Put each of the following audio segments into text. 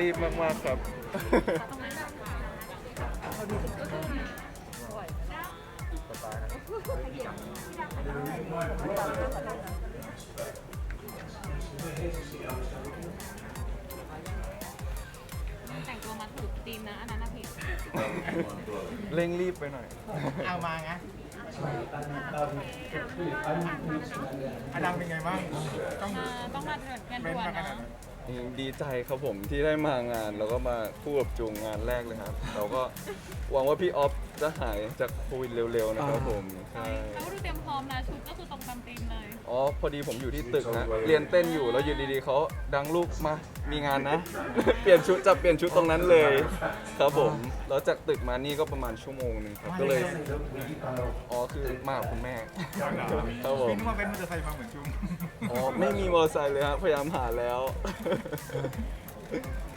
เร่งรีบมากๆครับ แต่งตัวมาถูกธีมนะอันนั้นนะผิดเร่งรีบไปหน่อย เอามาไงอดัมเป็นไงบ้าง ต้องเอ่อต้องมาเดินกันเป็นด่วนมาขนาดเนาะนั้น ดีใจครับผมที่ได้มางาน แล้วก็มาคู่กับจูงงานแรกเลยครับ เราก็หวังว่าพี่ออฟจะหายจากโควิดเร็วๆนะครับผมใช่แล้วก็ดูเตรียมพร้อมนะชุดก็คือตรงตามธีมเลยอ๋อพอดีผมอยู่ที่ตึกนะเรียนเต้นอยู่แล้วอยู่ดีๆเขาดังลูกมามีงานนะ เปลี่ยนชุดจะเปลี่ยนชุดตรงนั้นเลย ครับผมแล้วจากตึกมานี่ก็ประมาณชั่วโมงหนึ่งครับก็เลยอ๋อคือมากับคุณแม่ครับผมพี่นึกว่าเป็นมอเตอร์ไซค์มาเหมือนจุง อ๋อไม่มีมอเตอร์ไซค์เลยครับพยายามหาแล้ว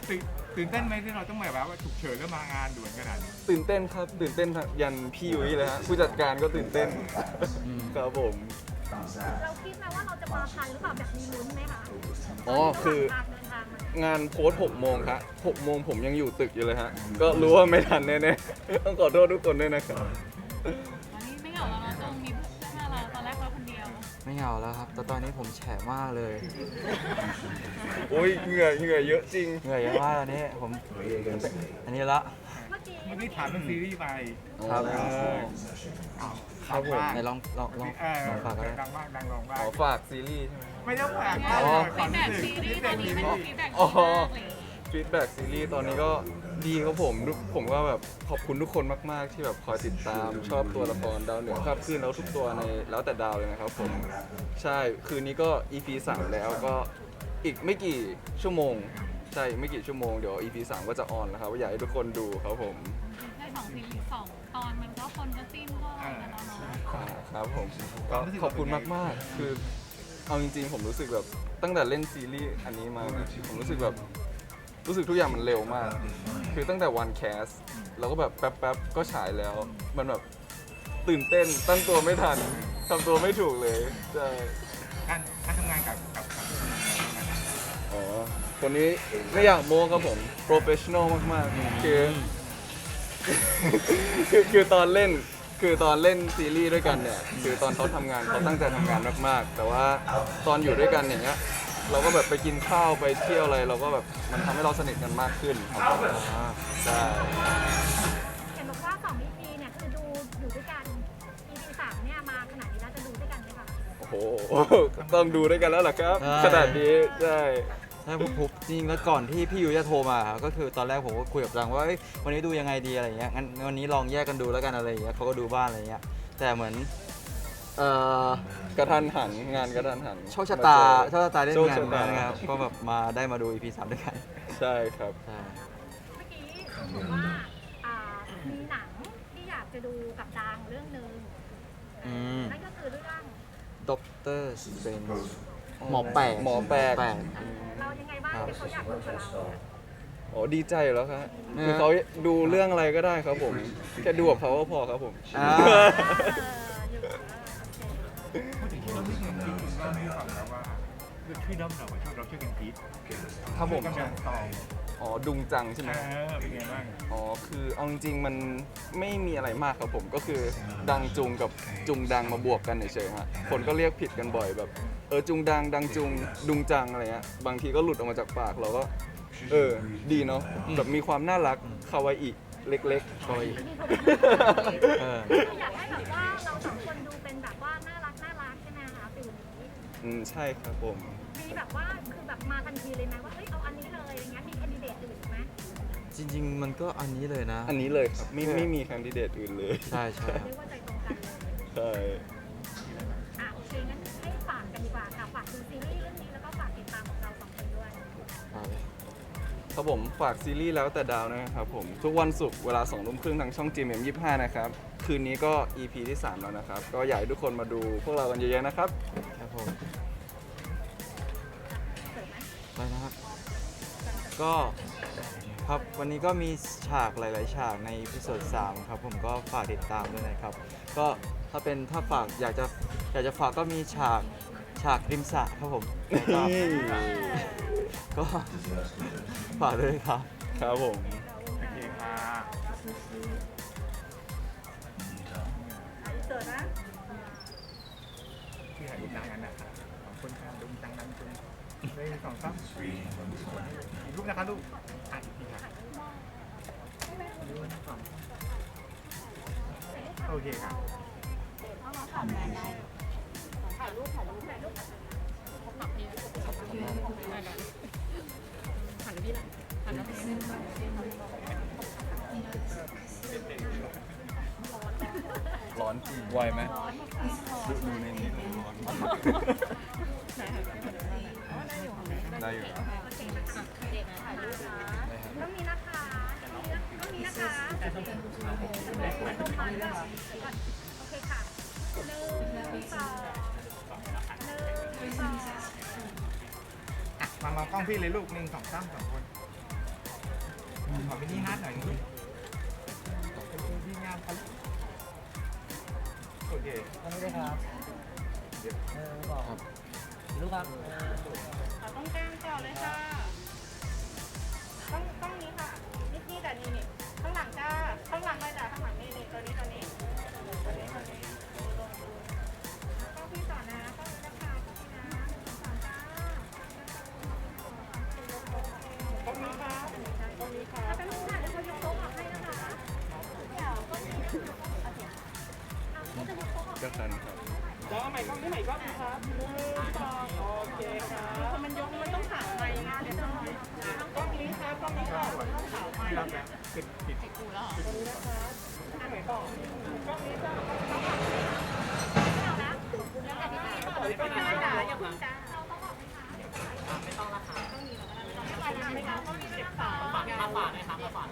ตื่นตื่นเต้นไหมที่เราต้องแบบว่าฉุกเฉินแล้วมางานด่วนขนาดนี้ตื่นเต้นครับตื่นเต้นยันพี่ยุ้ยเลยฮะผู้จัดการก็ตื่นเต้นครับผม เราคิดไหมว่าเราจะมาทันหรือเปล่าแบบมีลุ้นไหมคะอ๋อคือการเดินทางมางานโพสต์6โมงครับ6โมงผมยังอยู่ตึกอยู่เลยฮะ ก็รู้ว่าไม่ทันแน่ๆ ต้องขอโทษทุกคนด้วยนะครับ ไม่เหงาแล้วครับ แต่ตอนนี้ผมแฉะมากเลยโอ้ยเหงื่อเหงื่อเยอะจริง เหนื่อยเยอะมากตอนนี้ผม อันนี้ละ เมื่อกี้เมื่อกี้ถามเรื่องซีรีส์ไปครับอ๋ออ้าวครับผมไหนลองลองลองเออลองฝากกันดังมากดังลงมากขอฝากซีรีส์ใช่ไหม ไม่ต้องฝากอ๋อความฟีดแบ็กรู้สึกซีรีส์ตอนนี้เป็นฟีดแบ็กอ๋อดีมากเลย ฟีดแบ็กซีรีส์ตอนนี้ก็ดีครับผมทุกผมก็แบบขอบคุณทุกคนมากๆ ที่แบบคอยติดตามชอบตัวละครดาวเหนือครับขึ้นแล้วทุกตัวในแล้วแต่ดาวเลยนะครับผมใช่คืนนี้ก็ EP 3 แล้วก็อีกไม่กี่ชั่วโมง ใช่ไม่กี่ชั่วโมงเดี๋ยว EP 3 ก็จะออนแล้วครับอยากให้ทุกคนดูครับผมได้สองซีรีส์สองตอนมันก็คนก็จิ้นก็อะไรกันแล้วเนาะอ่าครับผมก็ขอบคุณมากๆ คือเอาจริงๆ ผมรู้สึกแบบตั้งแต่เล่นซีรีส์อันนี้มาเนี่ยผมรู้สึกแบบ รู้สึกทุกอย่างมันเร็วมาก คือตั้งแต่วันแคสเราก็แบบแป๊บๆ ก็ฉายแล้ว มันแบบตื่นเต้นตั้งตัวไม่ทันทำตัวไม่ถูกเลยใช่การการทำงานกับกับกับอ๋อคนนี้ไม่อยากโม้ครับผมโปรเฟชชั่นอลมากๆคือคือคือตอนเล่นคือตอนเล่นซีรีส์ด้วยกันเนี่ย คือตอนเขาทำงานเขาตั้งใจทำงานมากๆ แต่ว่าตอนอยู่ด้วยกันอย่างเงี้ย เราก็แบบไปกินข้าวไปเที่ยวอะไรเราก็แบบมันทำให้เราสนิทกันมากขึ้นครับผมอ่าใช่เห็นบอกว่าสอง EP เนี่ยคือดูอยู่ด้วยกัน EP สามเนี่ยมาขนาดนี้แล้วจะดูด้วยกันไหมคะโอ้โหต้องดูด้วยกันแล้วล่ะครับใช่ขนาดนี้ใช่ ใช่ผมผมจริงๆแล้วก่อนที่พี่ยุ้ยจะโทรมาครับก็คือตอนแรกผมก็คุยกับจังว่าเอ้ยวันนี้ดูยังไงดีอะไรอย่างเงี้ยงั้นวันนี้ลองแยกกันดูแล้วกันอะไรอย่างเงี้ยเขาก็ดูบ้านอะไรอย่างเงี้ยแต่เหมือนเอ่อ กระทันหันงานกระทันหันโชคชะตาโชคชะตาได้โชคงานชะตานะครับ ก็แบบมาได้มาดู EP 3ด้วยกันใช่ครับ ใช่เมื่อกี้บอกว่าอ่ามีหนังที่อยากจะดูกับดังเรื่องหนึ่งอืมนั่นก็คือเรื่องด็อกเตอร์สเปนหมอแปลกหมอแปลก เอ่อเรายังไงบ้างที่เขาอยากดูกับเราเนี่ยโอ้ดีใจอยู่แล้วครับคือเขาดูเรื่องอะไรก็ได้ครับผม แค่ดูกับเขาก็พอครับผม อ่า เอออยู่ คยคิดว่าไม่ฟังแล้วว่าคือชื่อด้อมเราอะชอบเราช่วยกันคิดครับผม กำลังตองอ๋อดุงจังใช่ไหม เออเป็นไงบ้าง อ๋อ คือเอาจริงๆ มันไม่มีอะไรมากครับผม ก็คือดังจุงกับจุงดังมาบวกกันเฉยๆฮะ คนก็เรียกผิดกันบ่อยแบบ เออจุงดังดังจุงดุงจังอะไรเงี้ย บางทีก็หลุดออกมาจากปากเราก็ เออ ดีเนาะ แบบมีความน่ารักคาวาอิเล็กๆคาวาอิเออ อยากให้แบบว่าเราสองคนดูเป็นแบบ อืมใช่ครับผม มีแบบว่าคือแบบมาทันทีเลยไหมว่าเอ้ยเอาอันนี้เลยอะไรเงี้ยมีแคนดิเดตอื่นไหมจริง ๆ มันก็อันนี้เลยนะ อันนี้เลยครับ ไม่ไม่มีแคนดิเดตอื่นเลย ใช่ใช่ครับ เรียกว่าใจตรงกันเลย ใช่ ครับผมฝากซีรีส์แล้วแต่ดาวนะครับผม ทุกวันศุกร์เวลา2ทุ่มครึ่งทางช่อง GMM25 นะครับ คืนนี้ก็ EP ที่ 3 แล้วนะครับ ก็อยากให้ทุกคนมาดูพวกเรากันเยอะๆนะครับ ครับผมเสริมไหมไปนะครับ ก็ครับวันนี้ก็มีฉากหลาย ๆ ฉากในพิโซด3ครับผมก็ฝากติดตามด้วยนะครับ ก็ถ้าเป็นถ้าฝากอยากจะอยากจะฝากก็มีฉากฉากริมสระครับผมแล้วก็ ก็ ฝากด้วยครับ ครับผม โอเคค่ะเจอนะที่ถ่ายรูปนานนั้นนะครับขอบคุณค่ะดุงจังนั้นจุงเลยสองสามอีกรูปนะคะลูกอะอีกทีค่ะโอเคค่ะหันไปพี่หลัง หันพี่หนึ่ร้อนจริงไหวไหมดูดูในนี้ร้อนได้อยู่ต้องมีนะคะต้องมีนะคะโอเคค่ะหนึ่งสองหนึ่งสองอะ มามากล้องพี่เลยลูกหนึ่งสองสามสองคนขอไปที่นัดหน่อยนึงขอบคุณที่งานครับโอเคต้องไม่ได้ครับเออบอกครับลูกครับต้องกลางก่อนเลยค่ะ ต้องต้องนี้ค่ะ นี่นี่แต่นี่นี่ กโต๊ะออกก็ทันครับจ้าใหม่กล้องที่ใหม่กล้องครับหนึ่งสองโอเคครับมันยกมันต้องขาวไปนะเดี๋ยวต้องกล้องนี้ครับกล้องนี้ครับที่รับแล้วปิดปิดกูแล้วตรงนี้นะครับที่ไหนต่อกล้องนี้จ้าเอานะเดี๋ยวแต่ที่นี่ก่อนไม่ต้องจ้าอย่าเพิ่งจ้าเราต้องออกไหมคะไม่ต้องละครับต้องมีแล้วก็ได้ไม่ต้องไม่ต้องต้องมีเจ็บสาวฝากมาฝากหน่อยครับมาฝา